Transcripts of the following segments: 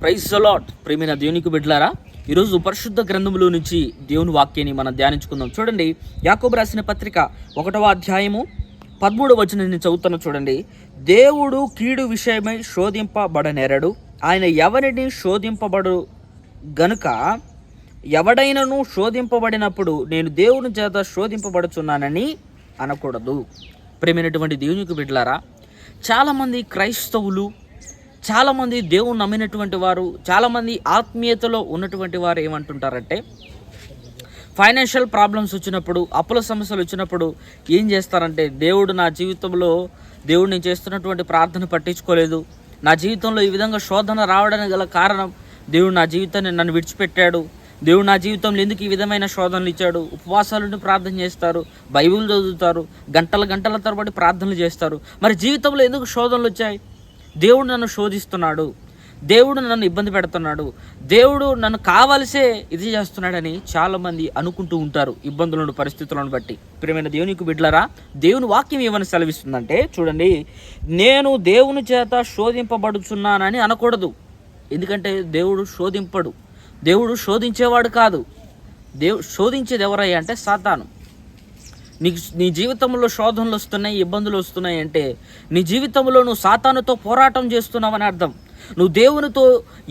Praise allot ప్రేమైన దేవునికి బిడ్డలారా ఈరోజు పరిశుద్ధ గ్రంథంలో నుంచి దేవుని వాక్యాన్ని మనం ధ్యానించుకుందాం. చూడండి యాకోబు రాసిన పత్రిక ఒకటవ అధ్యాయము పదమూడవ వచ్చిన నేను చదువుతాను చూడండి. దేవుడు కీడు విషయమై శోధింపబడనేరడు. ఆయన ఎవరిని శోధింపబడు గనుక ఎవడైనను శోధింపబడినప్పుడు నేను దేవుని చేత శోధింపబడుచున్నానని అనకూడదు. ప్రేమైనటువంటి దేవునికి బిడ్డలారా చాలామంది క్రైస్తవులు చాలామంది దేవుణ్ణి నమ్మినటువంటి వారు చాలామంది ఆత్మీయతలో ఉన్నటువంటి వారు ఏమంటుంటారంటే ఫైనాన్షియల్ ప్రాబ్లమ్స్ వచ్చినప్పుడు అప్పుల సమస్యలు వచ్చినప్పుడు ఏం చేస్తారంటే దేవుడు నా జీవితంలో దేవుడు నేను చేస్తున్నటువంటి ప్రార్థన పట్టించుకోలేదు. నా జీవితంలో ఈ విధంగా శోధన రావడానికి గల కారణం దేవుడు నా జీవితాన్ని నన్ను విడిచిపెట్టాడు. దేవుడు నా జీవితంలో ఎందుకు ఈ విధమైన శోధనలు ఇచ్చాడు? ఉపవాసాలను ప్రార్థన చేస్తారు బైబిల్ చదువుతారు గంటల గంటల తరబడి ప్రార్థనలు చేస్తారు. మరి జీవితంలో ఎందుకు శోధనలు వచ్చాయి? దేవుడు నన్ను శోధిస్తున్నాడు. దేవుడు నన్ను ఇబ్బంది పెడుతున్నాడు. దేవుడు నన్ను కావలసే ఇది చేస్తున్నాడని చాలామంది అనుకుంటూ ఉంటారు ఇబ్బందులను పరిస్థితులను బట్టి. ప్రియమైన దేవునికి బిడ్లరా దేవుని వాక్యం ఏమని సెలవిస్తుందంటే చూడండి నేను దేవుని చేత శోధింపబడుచున్నానని అనకూడదు. ఎందుకంటే దేవుడు శోధింపడు. దేవుడు శోధించేవాడు కాదు. దేవు శోధించేది ఎవరయ్యా అంటే సాతాను. నీ నీ జీవితంలో శోధనలు వస్తున్నాయి ఇబ్బందులు వస్తున్నాయి అంటే నీ జీవితంలో నువ్వు సాతానుతో పోరాటం చేస్తున్నావని అర్థం. నువ్వు దేవునితో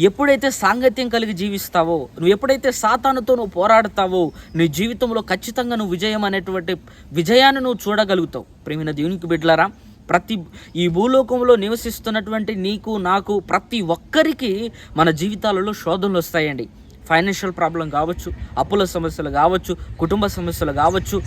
ఎప్పుడైతే సాంగత్యం కలిగి జీవిస్తావో నువ్వు ఎప్పుడైతే సాతానుతో నువ్వు పోరాడతావో నీ జీవితంలో ఖచ్చితంగా నువ్వు విజయం అనేటువంటి విజయాన్ని నువ్వు చూడగలుగుతావు. ప్రేమిన దేవునికి బిడ్డలారా ప్రతి ఈ భూలోకంలో నివసిస్తున్నటువంటి నీకు నాకు ప్రతి ఒక్కరికి మన జీవితాలలో శోధనలు వస్తాయండి. ఫైనాన్షియల్ ప్రాబ్లం కావచ్చు అప్పుల సమస్యలు కావచ్చు కుటుంబ సమస్యలు కావచ్చు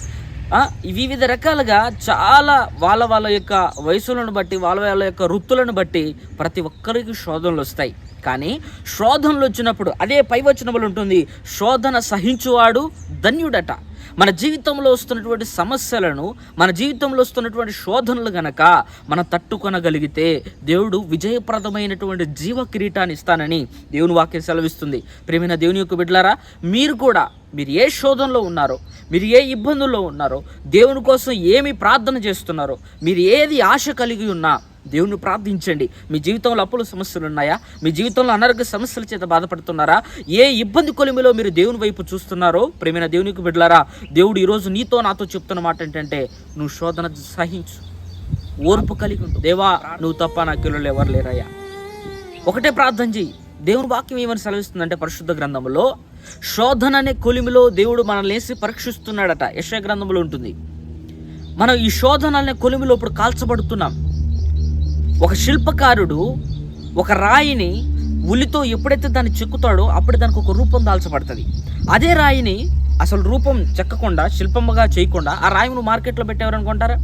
వివిధ రకాలుగా చాలా వాళ్ళ వాళ్ళ యొక్క వయసులను బట్టి వాళ్ళ వాళ్ళ యొక్క వృత్తులను బట్టి ప్రతి ఒక్కరికి శోధనలు వస్తాయి. కానీ శోధనలు వచ్చినప్పుడు అదే పైవచనములు ఉంటుంది. శోధన సహించువాడు ధన్యుడట. మన జీవితంలో వస్తున్నటువంటి సమస్యలను మన జీవితంలో వస్తున్నటువంటి శోధనలు గనక మనం తట్టుకొనగలిగితే దేవుడు విజయప్రదమైనటువంటి జీవ కిరీటాన్ని ఇస్తానని దేవుని వాక్యం సెలవిస్తుంది. ప్రేమైన దేవుని యొక్క బిడ్డలారా మీరు కూడా మీరు ఏ శోధనలో ఉన్నారో మీరు ఏ ఇబ్బందుల్లో ఉన్నారో దేవుని కోసం ఏమి ప్రార్థన చేస్తున్నారో మీరు ఏది ఆశ కలిగి ఉన్నా దేవుని ప్రార్థించండి. మీ జీవితంలో అప్పుల సమస్యలు ఉన్నాయా? మీ జీవితంలో అనారోగ్య సమస్యల చేత బాధపడుతున్నారా? ఏ ఇబ్బంది కొలిమిలో మీరు దేవుని వైపు చూస్తున్నారో? ప్రేమైన దేవునికి బిడ్డలారా దేవుడు ఈరోజు నీతో నాతో చెప్తున్న మాట ఏంటంటే నువ్వు శోధన సహించు. ఓర్పు కలిగి ఉండు. దేవా నువ్వు తప్ప నా కిలో ఎవరు లేరయ్యా. ఒకటే ప్రార్థన చెయ్యి. దేవుని వాక్యం ఏమని సెలవిస్తుందంటే పరిశుద్ధ గ్రంథంలో శోధన అనే కొలిమిలో దేవుడు మనల్ని వేసి పరీక్షిస్తున్నాడట. యశ గ్రంథంలో ఉంటుంది. మనం ఈ శోధన అనే కొలిమిలో ఇప్పుడు కాల్చబడుతున్నాం. ఒక శిల్పకారుడు ఒక రాయిని ఉలితో ఎప్పుడైతే దాన్ని చెక్కుతాడో అప్పుడు దానికి ఒక రూపం దాల్చబడుతుంది. అదే రాయిని అసలు రూపం చెక్కకుండా శిల్పముగా చేయకుండా ఆ రాయిని మార్కెట్లో పెట్టేవారనుకుంటారా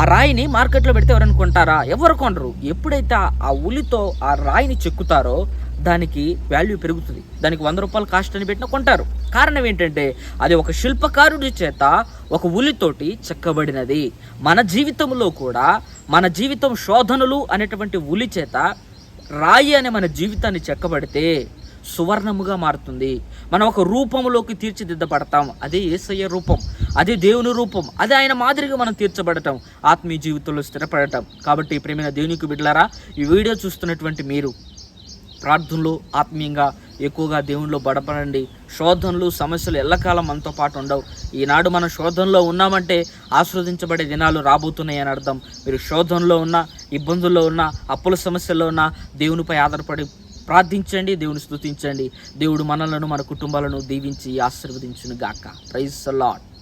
ఆ రాయిని మార్కెట్లో పెడితే ఎవరనుకుంటారా కొంటారా ఎవరు కొనరు. ఎప్పుడైతే ఆ- ఆ ఉలితో ఆ రాయిని చెక్కుతారో దానికి వాల్యూ పెరుగుతుంది. దానికి వంద రూపాయలు కాస్ట్ అని పెట్టినా కొంటారు. కారణం ఏంటంటే అది ఒక శిల్పకారుడి చేత ఒక ఉలితోటి చెక్కబడినది. మన జీవితంలో కూడా మన జీవితం శోధనలు అనేటువంటి ఉలి చేత రాయి అనే మన జీవితాన్ని చెక్కబడితే సువర్ణముగా మారుతుంది. మనం ఒక రూపంలోకి తీర్చిదిద్దబడతాం. అదే ఏసయ్య రూపం అదే దేవుని రూపం అదే ఆయన మాదిరిగా మనం తీర్చబడటం ఆత్మీయ జీవితంలో స్థిరపడటం కాబట్టి ప్రేమైన దేవునికి బిడ్డలారా ఈ వీడియో చూస్తున్నటువంటి మీరు ప్రార్థనలు ఆత్మీయంగా ఎక్కువగా దేవునిలో బడపడండి. శోధనలు సమస్యలు ఎల్లకాలం మనతో పాటు ఉండవు. ఈనాడు మనం శోధనలో ఉన్నామంటే ఆస్వాదించబడే దినాలు రాబోతున్నాయి అని అర్థం. మీరు శోధనలో ఉన్న ఇబ్బందుల్లో ఉన్న అప్పుల సమస్యల్లో ఉన్న దేవునిపై ఆధారపడి ప్రార్థించండి దేవుని స్థుతించండి దేవుడు మనలను మన కుటుంబాలను దీవించి ఆశీర్వదించును గాక ప్రైజ్ లాడ్